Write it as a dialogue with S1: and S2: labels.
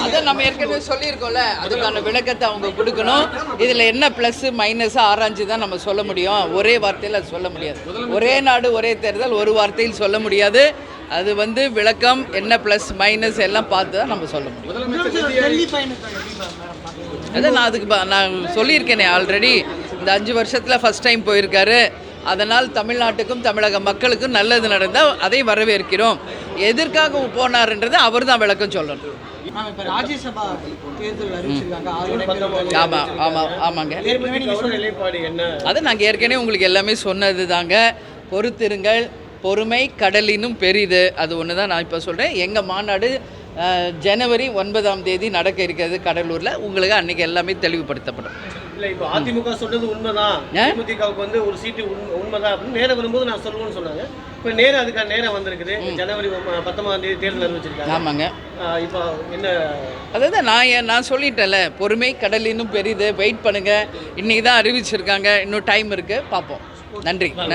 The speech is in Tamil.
S1: அதை நம்ம ஏற்கனவே சொல்லியிருக்கோம்ல. அதுக்கான விளக்கத்தை அவங்க கொடுக்கணும். இதில் என்ன ப்ளஸ் மைனஸ் ஆராய்ஞ்சு தான் நம்ம சொல்ல முடியும். ஒரே வார்த்தையில் அது சொல்ல முடியாது. ஒரே நாடு ஒரே தேர்தல் ஒரு வார்த்தையில் சொல்ல முடியாது. அது வந்து விளக்கம் என்ன ப்ளஸ் மைனஸ் எல்லாம் பார்த்து தான் நம்ம சொல்ல முடியும். அதான் நான் அதுக்கு ப- நான் சொல்லியிருக்கேனே ஆல்ரெடி இந்த அஞ்சு வருஷத்தில் ஃபஸ்ட் டைம் போயிருக்காரு. அதனால் தமிழ்நாட்டுக்கும் தமிழக மக்களுக்கும் நல்லது நடந்தால் அதை வரவேற்கிறோம். எதற்காக போனாருன்றதை அவர் தான் விளக்கம் சொல்லணும். ஆமாம் ஆமாம் ஆமாங்க. அது நாங்கள் ஏற்கனவே உங்களுக்கு எல்லாமே சொன்னது தாங்க பொறுத்திருங்கள் பொறுமை கடலினும் பெரிது. அது ஒன்று தான் நான் இப்போ சொல்கிறேன் எங்கள் மாநாடு ஜனவரி ஒன்பதாம் தேதி நடக்க இருக்கிறது கடலூரில். உங்களுக்கு அன்றைக்கி எல்லாமே தெளிவுபடுத்தப்படும்.
S2: இல்ல இப்போ அதிமுக சொல்றது உண்மைதான்? தேமுதிகவுக்கு வந்து ஒரு சீட்டு உண்மை- உண்மைதான் அப்படின்னு நேரம் வரும்போது நான் சொல்லுவேன்னு சொன்னாங்க. இப்போ நேரம் அதுக்கான நேரம் வந்திருக்குது. ஜனவரி பத்தொன்பதாம் தேதி தேர்தல் அறிவிச்சிருக்காங்க.
S1: ஆமாங்க.
S2: இப்போ என்ன?
S1: அதாவது நான் ஏன் நான் சொல்லிட்டேன்ல பொறுமை கடலினும் பெரிது வெயிட் பண்ணுங்கள் இன்றைக்கி தான் அறிவிச்சிருக்காங்க. இன்னும் டைம் இருக்குது பார்ப்போம். நன்றி நன்றி.